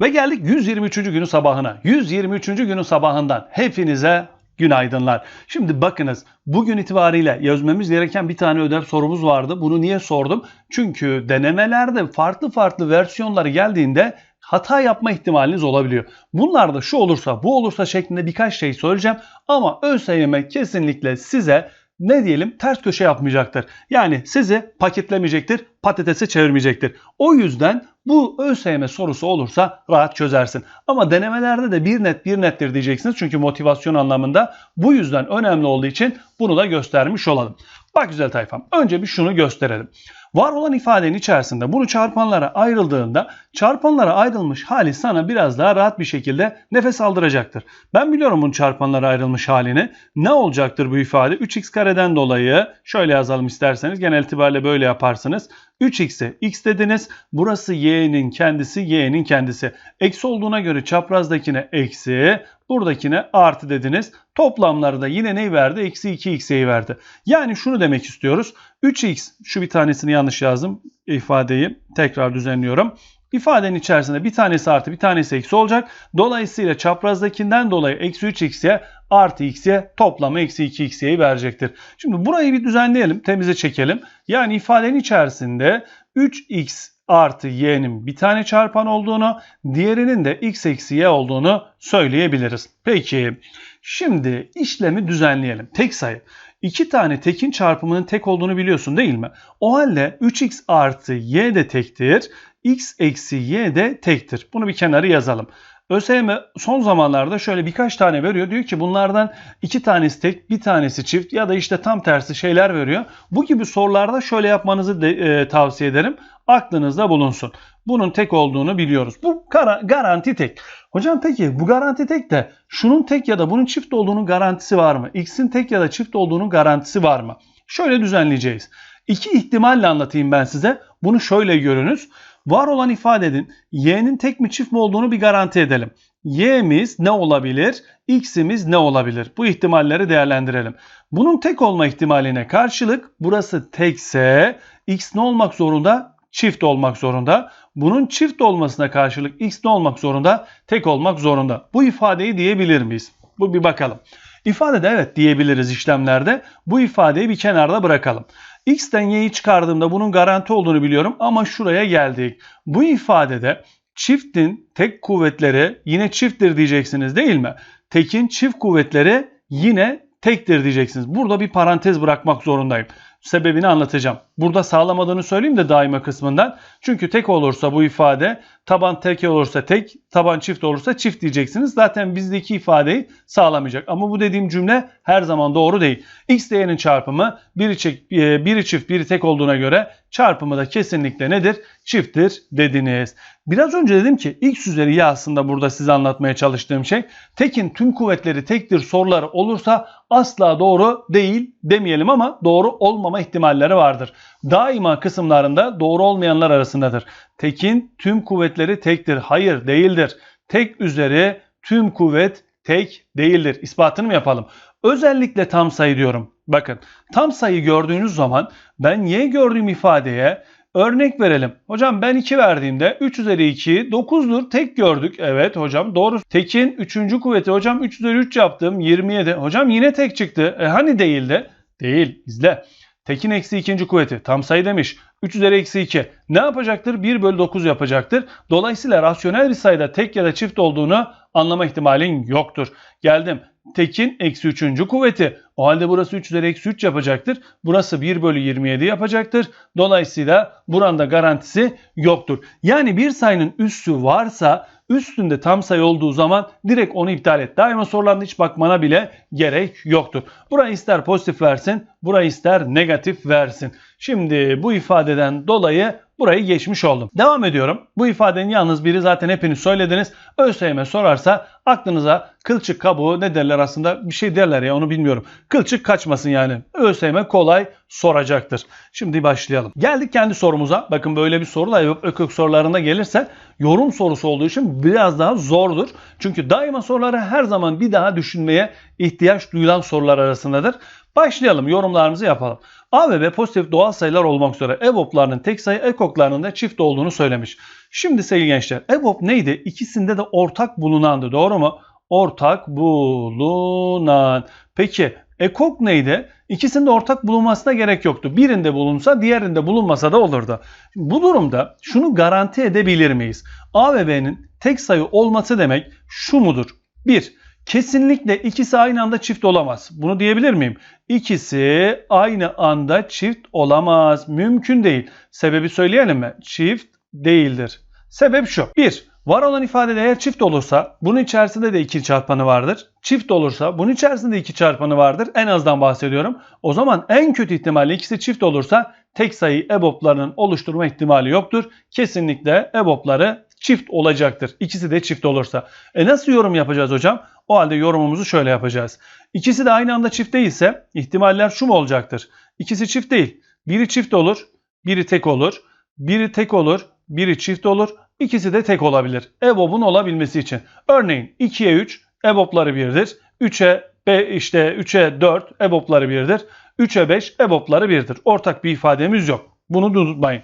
Ve geldik 123. günün sabahına. 123. günün sabahından hepinize günaydınlar. Şimdi bakınız bugün itibariyle yazmamız gereken bir tane ödev sorumuz vardı. Bunu niye sordum? Çünkü denemelerde farklı farklı versiyonları geldiğinde hata yapma ihtimaliniz olabiliyor. Bunlar da şu olursa bu olursa şeklinde birkaç şey söyleyeceğim ama ÖSYM kesinlikle size ne diyelim ters köşe yapmayacaktır. Yani sizi paketlemeyecektir, patatese çevirmeyecektir. O yüzden bu ÖSYM sorusu olursa rahat çözersin. Ama denemelerde de bir net bir nettir diyeceksiniz. Çünkü motivasyon anlamında bu yüzden önemli olduğu için bunu da göstermiş olalım. Bak güzel tayfam önce bir şunu gösterelim. Var olan ifadenin içerisinde bunu çarpanlara ayrıldığında çarpanlara ayrılmış hali sana biraz daha rahat bir şekilde nefes aldıracaktır. Ben biliyorum bunun çarpanlara ayrılmış halini. Ne olacaktır bu ifade? 3x kareden dolayı şöyle yazalım isterseniz genel itibariyle böyle yaparsınız. 3x'e x dediniz. Burası y'nin kendisi, y'nin kendisi. Eksi olduğuna göre çaprazdakine eksi, buradakine artı dediniz. Toplamları da yine neyi verdi? Eksi 2x'yi verdi. Yani şunu demek istiyoruz. 3x, şu bir tanesini yanlış yazdım ifadeyi. Tekrar düzenliyorum. İfadenin içerisinde bir tanesi artı bir tanesi eksi olacak. Dolayısıyla çaprazdakinden dolayı eksi 3x'ye artı x'ye toplamı eksi 2x'yi verecektir. Şimdi burayı bir düzenleyelim. Temize çekelim. Yani ifadenin içerisinde 3x artı y'nin bir tane çarpan olduğunu, diğerinin de x eksi y olduğunu söyleyebiliriz. Peki şimdi işlemi düzenleyelim. Tek sayı. İki tane tekin çarpımının tek olduğunu biliyorsun değil mi? O halde 3x artı y de tektir, x eksi y de tektir. Bunu bir kenara yazalım. ÖSYM son zamanlarda şöyle birkaç tane veriyor. Diyor ki bunlardan iki tanesi tek, bir tanesi çift ya da işte tam tersi şeyler veriyor. Bu gibi sorularda şöyle yapmanızı de, e, tavsiye ederim. Aklınızda bulunsun. Bunun tek olduğunu biliyoruz. Bu gara- garanti tek. Hocam peki bu garanti tek de şunun tek ya da bunun çift olduğunun garantisi var mı? X'in tek ya da çift olduğunun garantisi var mı? Şöyle düzenleyeceğiz. İki ihtimalle anlatayım ben size. Bunu şöyle görünüz. Var olan ifadenin y'nin tek mi çift mi olduğunu bir garanti edelim. y'miz ne olabilir? x'imiz ne olabilir? Bu ihtimalleri değerlendirelim. Bunun tek olma ihtimaline karşılık burası tekse x ne olmak zorunda? Çift olmak zorunda. Bunun çift olmasına karşılık x ne olmak zorunda? Tek olmak zorunda. Bu ifadeyi diyebilir miyiz? Bu bir bakalım. İfadede evet diyebiliriz işlemlerde. Bu ifadeyi bir kenarda bırakalım. X'ten y'yi çıkardığımda bunun garanti olduğunu biliyorum ama şuraya geldik. Bu ifadede çiftin tek kuvvetleri yine çifttir diyeceksiniz değil mi? Tekin çift kuvvetleri yine tektir diyeceksiniz. Burada bir parantez bırakmak zorundayım. Sebebini anlatacağım. Burada sağlamadığını söyleyeyim de daima kısmından. Çünkü tek olursa bu ifade taban tek olursa tek, taban çift olursa çift diyeceksiniz. Zaten bizdeki ifadeyi sağlamayacak. Ama bu dediğim cümle her zaman doğru değil. X değerinin çarpımı biri, çift, biri çift biri tek olduğuna göre çarpımı da kesinlikle nedir? Çifttir dediniz. Biraz önce dedim ki x üzeri y aslında burada size anlatmaya çalıştığım şey. Tekin tüm kuvvetleri tektir soruları olursa asla doğru değil demeyelim ama doğru olmama ihtimalleri vardır. Daima kısımlarında doğru olmayanlar arasındadır. Tekin tüm kuvvetleri tektir. Hayır değildir. Tek üzeri tüm kuvvet tek değildir. İspatını mı yapalım? Özellikle tam sayı diyorum. Bakın tam sayı gördüğünüz zaman ben y gördüğüm ifadeye örnek verelim. Hocam ben 2 verdiğimde 3 üzeri 2 9'dur. Tek gördük. Evet hocam doğru. Tekin 3. kuvveti hocam 3 üzeri 3 yaptım 27. Hocam yine tek çıktı. E hani değildi? Değil. İzle. Tekin eksi ikinci kuvveti. Tam sayı demiş. 3 üzeri eksi 2. Ne yapacaktır? 1 bölü 9 yapacaktır. Dolayısıyla rasyonel bir sayıda tek ya da çift olduğunu anlama ihtimalin yoktur. Geldim. Tekin eksi 3. kuvveti. O halde burası 3 üzeri eksi 3 yapacaktır. Burası 1 bölü 27 yapacaktır. Dolayısıyla buranda garantisi yoktur. Yani bir sayının üssü varsa üstünde tam sayı olduğu zaman direkt onu iptal et. Daima sorularına hiç bakmana bile gerek yoktur. Burayı ister pozitif versin, burayı ister negatif versin. Şimdi bu ifadeden dolayı burayı geçmiş oldum. Devam ediyorum. Bu ifadenin yalnız biri zaten hepiniz söylediniz. ÖSYM sorarsa aklınıza kılçık kabuğu ne derler aslında bir şey derler ya onu bilmiyorum. Kılçık kaçmasın yani. ÖSYM kolay soracaktır. Şimdi başlayalım. Geldik kendi sorumuza. Bakın böyle bir sorular ökök sorularında gelirse yorum sorusu olduğu için biraz daha zordur. Çünkü daima soruları her zaman bir daha düşünmeye ihtiyaç duyulan sorular arasındadır. Başlayalım yorumlarımızı yapalım. A ve B pozitif doğal sayılar olmak üzere EBOB'larının tek sayı ekoklarının da çift olduğunu söylemiş. Şimdi sevgili gençler EBOB neydi? İkisinde de ortak bulunandı doğru mu? Ortak bulunan. Peki ekok neydi? İkisinde ortak bulunmasına gerek yoktu. Birinde bulunsa diğerinde bulunmasa da olurdu. Bu durumda şunu garanti edebilir miyiz? A ve B'nin tek sayı olması demek şu mudur? 1. Kesinlikle ikisi aynı anda çift olamaz. Bunu diyebilir miyim? İkisi aynı anda çift olamaz. Mümkün değil. Sebebi söyleyelim mi? Çift değildir. Sebep şu. 1. Var olan ifadede eğer çift olursa bunun içerisinde de 2 çarpanı vardır. Çift olursa bunun içerisinde 2 çarpanı vardır. En azdan bahsediyorum. O zaman en kötü ihtimalle ikisi çift olursa tek sayı EBOB'larının oluşturma ihtimali yoktur. Kesinlikle EBOB'ları çift olacaktır. İkisi de çift olursa. E nasıl yorum yapacağız hocam? O halde yorumumuzu şöyle yapacağız. İkisi de aynı anda çift değilse ihtimaller şu mu olacaktır? İkisi çift değil. Biri çift olur, biri tek olur. Biri tek olur, biri çift olur. İkisi de tek olabilir. EBOB'un olabilmesi için. Örneğin 2'ye 3 EBOB'ları 1'dir. 3'e 5 işte 3'e 4 EBOB'ları 1'dir. 3'e 5 EBOB'ları 1'dir. Ortak bir ifademiz yok. Bunu da unutmayın.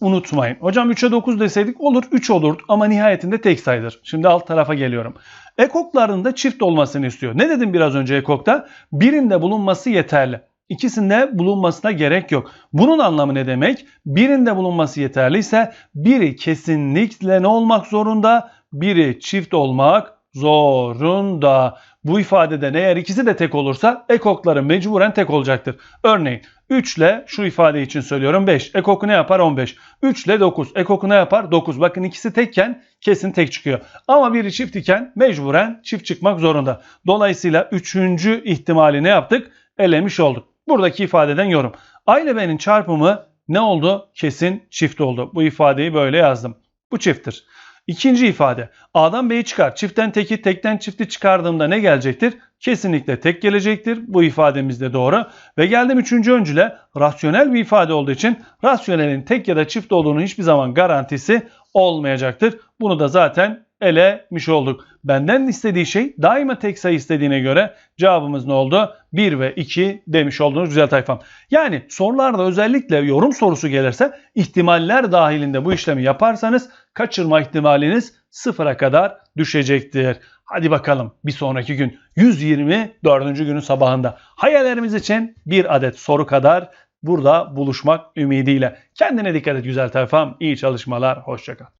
Unutmayın. Hocam 3'e 9 deseydik olur 3 olurdu ama nihayetinde tek sayıdır. Şimdi alt tarafa geliyorum. Ekoklarında çift olmasını istiyor. Ne dedim biraz önce ekokta? Birinde bulunması yeterli. İkisinde bulunmasına gerek yok. Bunun anlamı ne demek? Birinde bulunması yeterliyse biri kesinlikle ne olmak zorunda? Biri çift olmak zorunda. Bu ifadeden eğer ikisi de tek olursa ekokları mecburen tek olacaktır. Örneğin 3 ile şu ifade için söylüyorum 5. Ekoku ne yapar? 15. 3 ile 9. Ekoku ne yapar? 9. Bakın ikisi tekken kesin tek çıkıyor. Ama biri çift iken mecburen çift çıkmak zorunda. Dolayısıyla üçüncü ihtimali ne yaptık? Elemiş olduk. Buradaki ifadeden yorum. A ile B'nin çarpımı ne oldu? Kesin çift oldu. Bu ifadeyi böyle yazdım. Bu çifttir. İkinci ifade. A'dan B'yi çıkar. Çiftten teki, tekten çifti çıkardığımda ne gelecektir? Kesinlikle tek gelecektir. Bu ifademiz de doğru. Ve geldim üçüncü öncüle. Rasyonel bir ifade olduğu için rasyonelin tek ya da çift olduğunu hiçbir zaman garantisi olmayacaktır. Bunu da zaten elemiş olduk. Benden istediği şey daima tek sayı istediğine göre cevabımız ne oldu? 1 ve 2 demiş oldunuz güzel tayfam. Yani sorularda özellikle yorum sorusu gelirse ihtimaller dahilinde bu işlemi yaparsanız kaçırma ihtimaliniz sıfıra kadar düşecektir. Hadi bakalım bir sonraki gün 124. günün sabahında hayallerimiz için bir adet soru kadar burada buluşmak ümidiyle. Kendine dikkat et güzel tayfam. İyi çalışmalar. Hoşçakal.